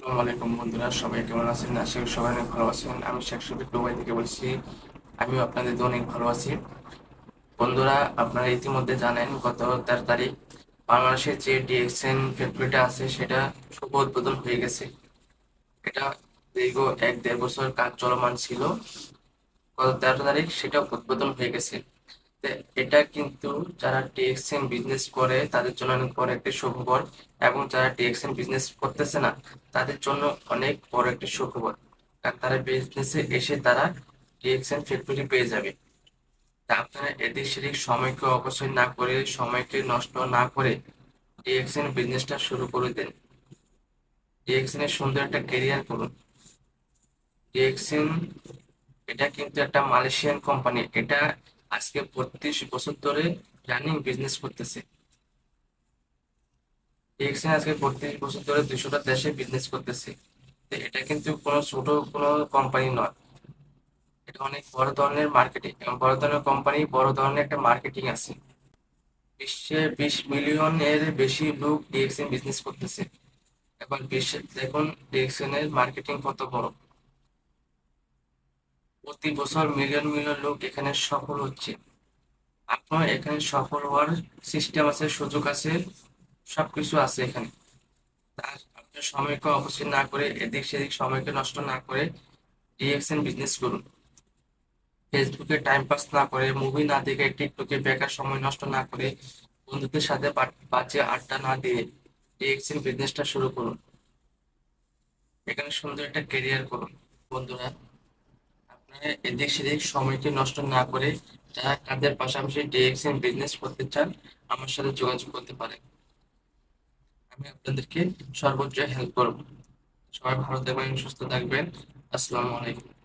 আসসালামু আলাইকুম বন্ধুরা, সবাই কেমন আছেন? আশা করি সবাই অনেক ভালো আছেন। আমি শেখ শফিক দুবাই থেকে বলছি। আমিও আপনাদের অনেক ভালো আছি। বন্ধুরা, আপনারা ইতিমধ্যে জানেন, গত তেরো তারিখ বাংলাদেশের যে ডিএক্সএন ফ্যাক্টরিটা আছে, সেটা শুভ উদ্বোধন হয়ে গেছে। এটা দীর্ঘ এক দেড় বছর কাজ চলমান ছিল। গত তেরো তারিখ সেটা উদ্বোধন হয়ে গেছে। এটা কিন্তু যারা টিএক্সএন বিজনেস করে, তাদের জন্য অনেক বড় একটি সুখবর এবং যারা টিএক্সএন বিজনেস করতেছে না, তাদের জন্য অনেক বড় একটি সুখবর। কারণ তারা বিজনেসে এসে তারা টিএক্সএন ফ্যাক্টরি পেয়ে যাবে। তা আপনারা এদিক সেদিক সময়কে অপচয় না করে, সময়কে নষ্ট না করে টিএক্সএন বিজনেসটা শুরু করে দেন। টিএক্সএন এর সুন্দর একটা ক্যারিয়ার করুন। টিএক্সএন এটা কিন্তু একটা মালয়েশিয়ান কোম্পানি এটা আজকে বত্রিশ বছর ধরে রানিং বিজনেস করতেছে। টিএক্সএন আজকে বত্রিশ বছর ধরে দুশোটা দেশে বিজনেস করতেছে। এটা কিন্তু কোনো ছোট কোনো কোম্পানি নয়। এটা অনেক বড় ধরনের মার্কেটিং বড় ধরনের কোম্পানি বড় ধরনের একটা মার্কেটিং আছে। বিশ্বে বিশ মিলিয়নের বেশি লোক ডিএক্সএন বিজনেস করতেছে। এখন বিশ্বের দেখুন ডিএক্সএন এর মার্কেটিং কত বড়। প্রতি বছর মিলিয়ন মিলিয়ন লোক এখানে সফল হচ্ছে। আপনার এখানে সফল হওয়ার সিস্টেম আছে, সুযোগ আছে, সবকিছু আছে এখানে। আপনার সময়কে অপচয় না করে, এদিক সেদিক সময়কে নষ্ট না করে ডিএক্সএন বিজনেস করুন। ফেসবুকে টাইম পাস না করে মুভি না দেখে টিকটকে বেকার সময় নষ্ট না করে, বন্ধুদের সাথে বাজে আড্ডা না দিয়ে ডিএক্সএন বিজনেসটা শুরু করুন। এখানে সুন্দর একটা ক্যারিয়ার করুন, বন্ধুরা। এদিক সেদিক সময়কে নষ্ট না করে যারা কাজের পাশাপাশি ডিএক্সএম বিজনেস করতে চান, আমার সাথে যোগাযোগ করতে পারেন। আমি আপনাদেরকে সর্বোচ্চ হেল্প করব। সবাই ভালো থাকবেন, সুস্থ থাকবেন। আসসালামু আলাইকুম।